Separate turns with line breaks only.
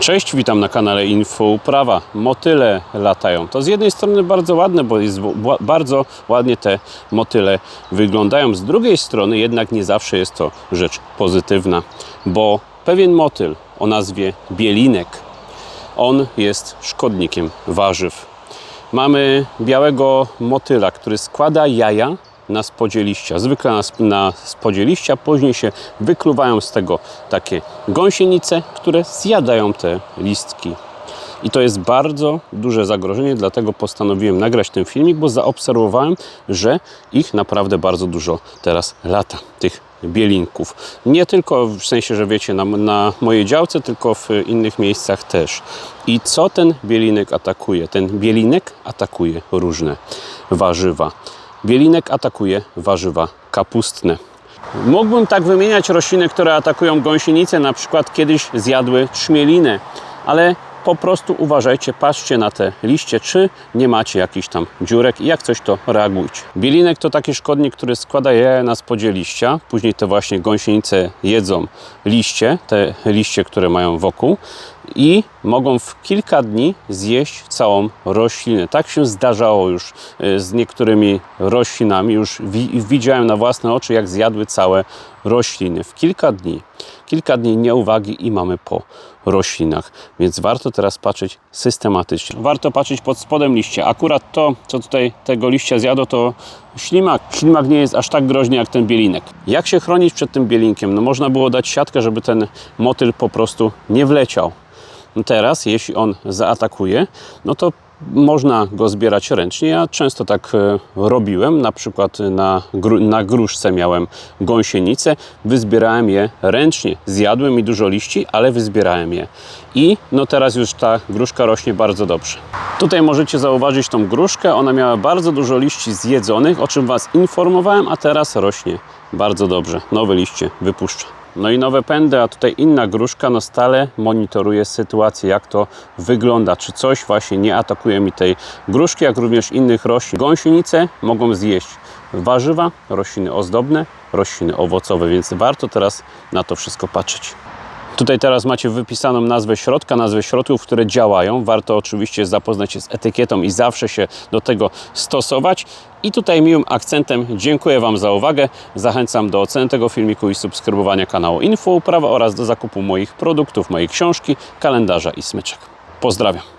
Cześć, witam na kanale Info Uprawa. Motyle latają. To z jednej strony bardzo ładne, bo jest bardzo ładnie te motyle wyglądają. Z drugiej strony jednak nie zawsze jest to rzecz pozytywna, bo pewien motyl o nazwie bielinek, on jest szkodnikiem warzyw. Mamy białego motyla, który składa jaja na spodzie liścia. Zwykle na, na spodzie liścia, później się wykluwają z tego takie gąsienice, które zjadają te listki. I to jest bardzo duże zagrożenie, dlatego postanowiłem nagrać ten filmik, bo zaobserwowałem, że ich naprawdę bardzo dużo teraz lata, tych bielinków. Nie tylko w sensie, że wiecie, na, na mojej działce, tylko w innych miejscach też. I co ten bielinek atakuje? Ten bielinek atakuje różne warzywa. Bielinek atakuje warzywa kapustne. Mógłbym tak wymieniać rośliny, które atakują gąsienice, na przykład kiedyś zjadły trzmielinę, ale po prostu uważajcie, patrzcie na te liście, czy nie macie jakichś tam dziurek i jak coś to reagujcie. Bielinek to taki szkodnik, który składa jaja na spodzie liścia, później te właśnie gąsienice jedzą liście, te liście, które mają wokół i mogą w kilka dni zjeść całą roślinę. Tak się zdarzało już y, z niektórymi roślinami. Już wi- widziałem na własne oczy, jak zjadły całe rośliny. W kilka dni, kilka dni nieuwagi i mamy po roślinach. Więc warto teraz patrzeć systematycznie. Warto patrzeć pod spodem liścia. Akurat to, co tutaj tego liścia zjadło, to ślimak. Ślimak nie jest aż tak groźny jak ten bielinek. Jak się chronić przed tym bielinkiem? No można było dać siatkę, żeby ten motyl po prostu nie wleciał. Teraz, jeśli on zaatakuje, no to można go zbierać ręcznie. Ja często tak e, robiłem, na przykład na, gru, na gruszce miałem gąsienice, wyzbierałem je ręcznie. Zjadłem mi dużo liści, ale wyzbierałem je. I no teraz już ta gruszka rośnie bardzo dobrze. Tutaj możecie zauważyć tą gruszkę, ona miała bardzo dużo liści zjedzonych, o czym Was informowałem, a teraz rośnie bardzo dobrze. Nowe liście wypuszcza. No i nowe pędy, a tutaj inna gruszka, no stale monitoruję sytuację, jak to wygląda, czy coś właśnie nie atakuje mi tej gruszki, jak również innych roślin. Gąsienice mogą zjeść warzywa, rośliny ozdobne, rośliny owocowe, więc warto teraz na to wszystko patrzeć. Tutaj teraz macie wypisaną nazwę środka, nazwę środków, które działają. Warto oczywiście zapoznać się z etykietą i zawsze się do tego stosować. I tutaj miłym akcentem dziękuję Wam za uwagę. Zachęcam do oceny tego filmiku i subskrybowania kanału Info Uprawa oraz do zakupu moich produktów, mojej książki, kalendarza i smyczek. Pozdrawiam.